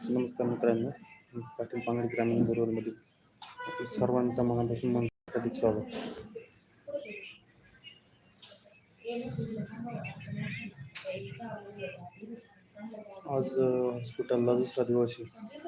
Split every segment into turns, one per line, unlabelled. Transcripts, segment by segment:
नमस्कार मित्रांनो पाटील पांगड ग्रामीण बरोबरमध्ये आपलं मनापासून मन अधिक स्वागत. आज हॉस्पिटलला दुसरा दिवस आहे.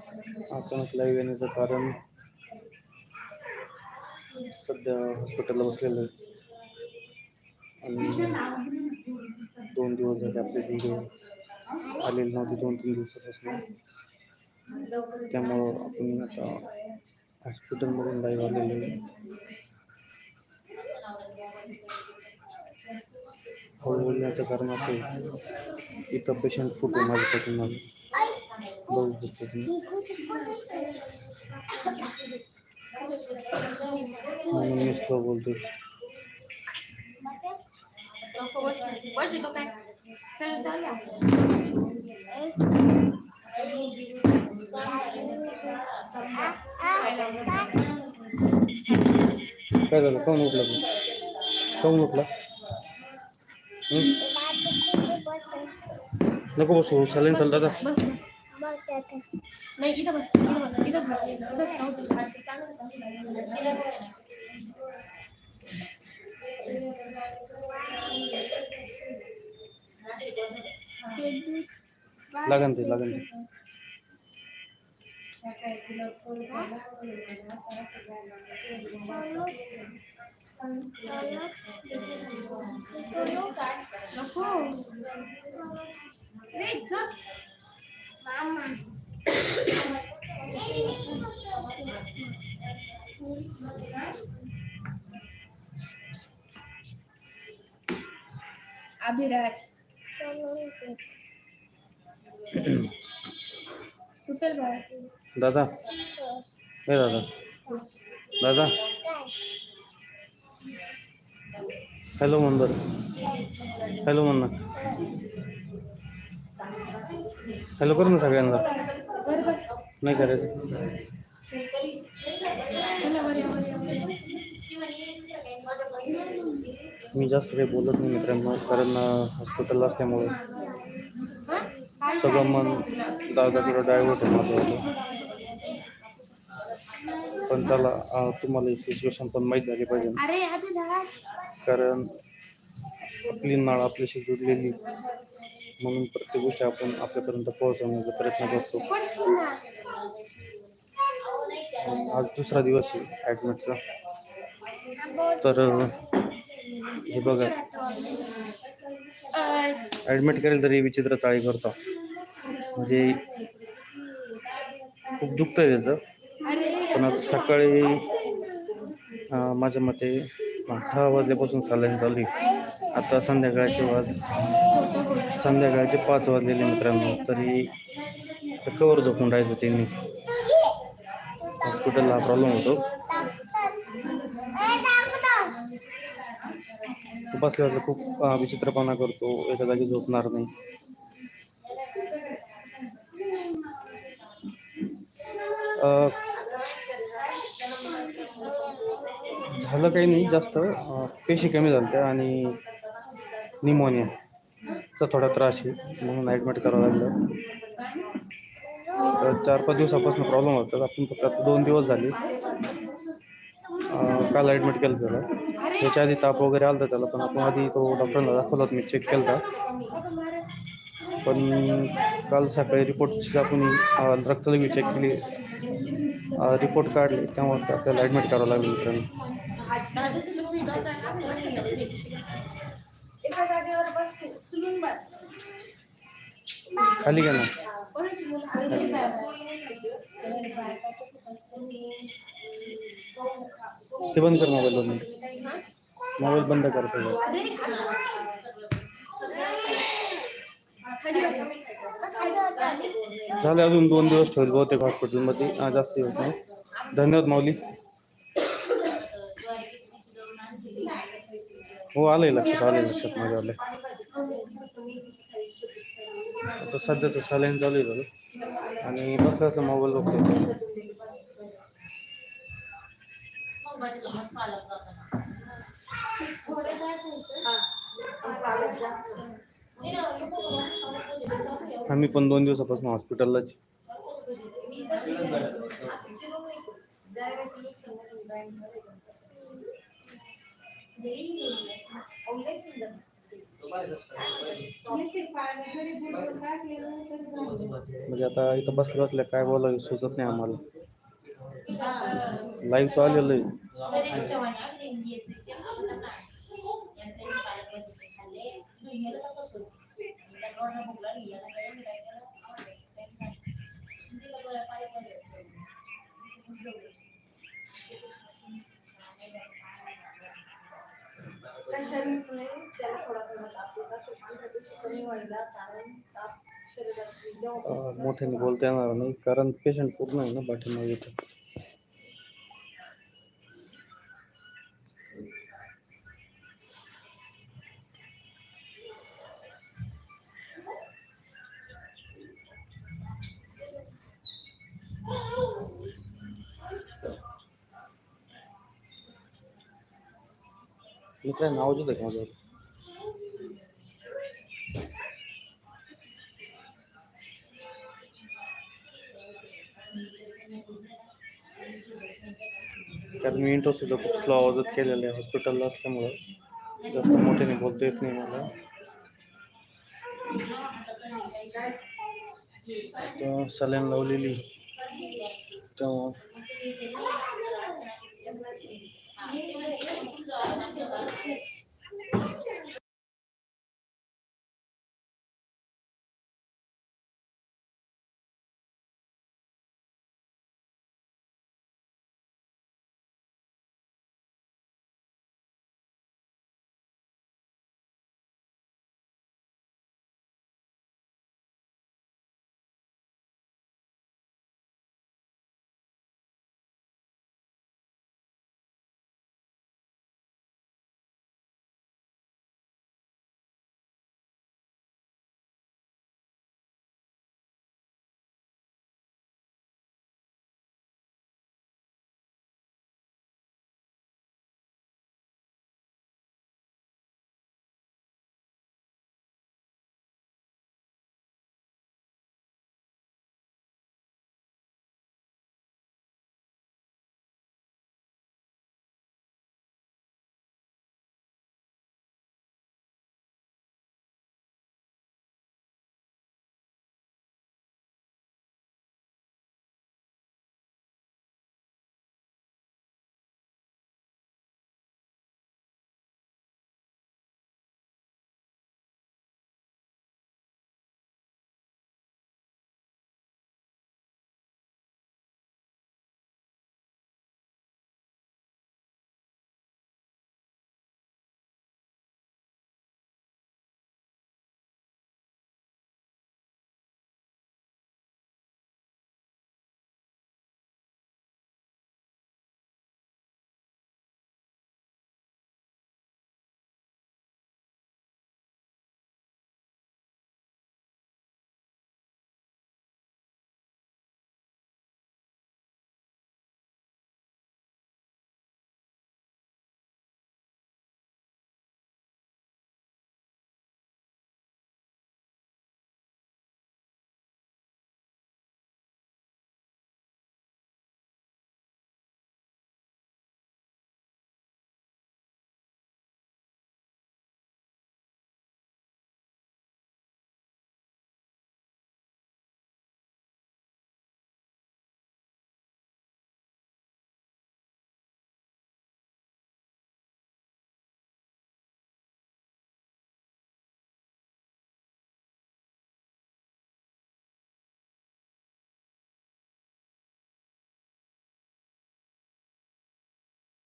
अचानक लाईव्ह येण्याचं कारण सध्या हॉस्पिटलला बसलेलं आहे. आणि दोन दिवस झाले आपले व्हिडिओ आलेले नव्हते दोन तीन दिवसापासून. त्यामुळं आपण आता हॉस्पिटलमधून लाईव्ह आलेलो आहे. याचं बोलण्याचं कारण असं आहे इथं पेशंट खूप माझ्यासाठी माझ्या बघू शकतो तुम्ही म्हणून मी स्लो बोलतोय
काय
झालं? काऊन उठला तू? काऊन उठला? नको बसू चालेल चाल दादा.
नाही इथं बस इथं बस इथंच बस इथंच राहू. चांगलं
लागन ते लागन ते.
नको. अभिराज सुटेल बाळा
दादा हे दादा दादा हॅलो म्हण बरं हॅलो म्हण ना हॅलो कर ना सगळ्यांना नाही करायचं मी जास्त काही बोलत नाही मित्रांनो कारण हॉस्पिटलला असल्यामुळे. सगळं मन? दादाकडे डायव्हर्ट आहे माझं पण चला तुम्हाला ही सिच्युएशन पण माहीत झाली पाहिजे. कारण आपली नाळ आपल्याशी जुडलेली म्हणून प्रत्येक गोष्ट आपण आपल्यापर्यंत पोहोचवण्याचा प्रयत्न करतो. आज दुसरा दिवस आहे ॲडमिटचा तर हे बघा. ॲडमिट केलं तरी विचित्र चाळी करतो. म्हणजे खूप दुखतं आहे त्याचं. पण आता सकाळी माझ्या मते दहा वाजल्यापासून सालाईन चालू आहे आता संध्याकाळचे वाज संध्याकाळचे पाच वाजलेले मित्रांनो. तरी आता कवर झोपून राहायचं त्यांनी हॉस्पिटलला प्रॉब्लेम होतो. बसल्यावर खूप विचित्रपणा करतो एका जागी झोपणार नाही. झालं काही नाही जास्त. पेशी कमी झाल्या आणि निमोनियाचा थोडा त्रास आहे म्हणून ॲडमिट करावं लागलं. तर चार पाच दिवसापासून प्रॉब्लेम होता. आपण फक्त दोन दिवस झाले. काल ॲडमिट केलं त्याला. त्याच्या आधी ताप वगैरे आला होता त्याला पण आपण आधी तो डॉक्टरला दाखवला मी चेक केला पण काल सकाळी रिपोर्टची अं, रक्तलघवी चेक केली रिपोर्ट काढले तेव्हा ते आपल्याला ॲडमिट करावं लागलं मित्रांनो खाली
मुलं खाली
ते बंद कर मोबाईल बंद मोबाईल बंद कर झाले अजून दोन दिवस ठेवले बहुतेक हॉस्पिटलमध्ये जास्त दिवस नाही. धन्यवाद माऊली.
हो आलंय लक्षात आलंय लक्षात. माझ्या आलंय. आता सध्याचं सलाईन चालू झालं आणि बसला मोबाईल बघतो असल्या मोबाईल बघतोय आम्ही पण दोन दिवसापासून हॉस्पिटललाच. म्हणजे आता इथं बसल्या बसल्या काय बोलावं सुचत नाही आम्हाला. लाईव्ह तर आलेलं आहे.
कशानेच नाही त्याला थोडा थोडा ताप येत असेल पांढऱ्या पेशी कमी व्हायला कारण ताप शरीरात जेव्हा
अं, मोठ्याने बोलता येणार नाही कारण पेशंट पूर्ण आहे ना पाठीमागे मी काय नाव देतं का माझं मी इंटरव्ह्यू सुद्धा खूप स्लो आवाजात केलेलं आहे हॉस्पिटलला असल्यामुळं जास्त मोठ्याने बोलता येत नाही आता सलाईन लावलेली तेव्हा Okay.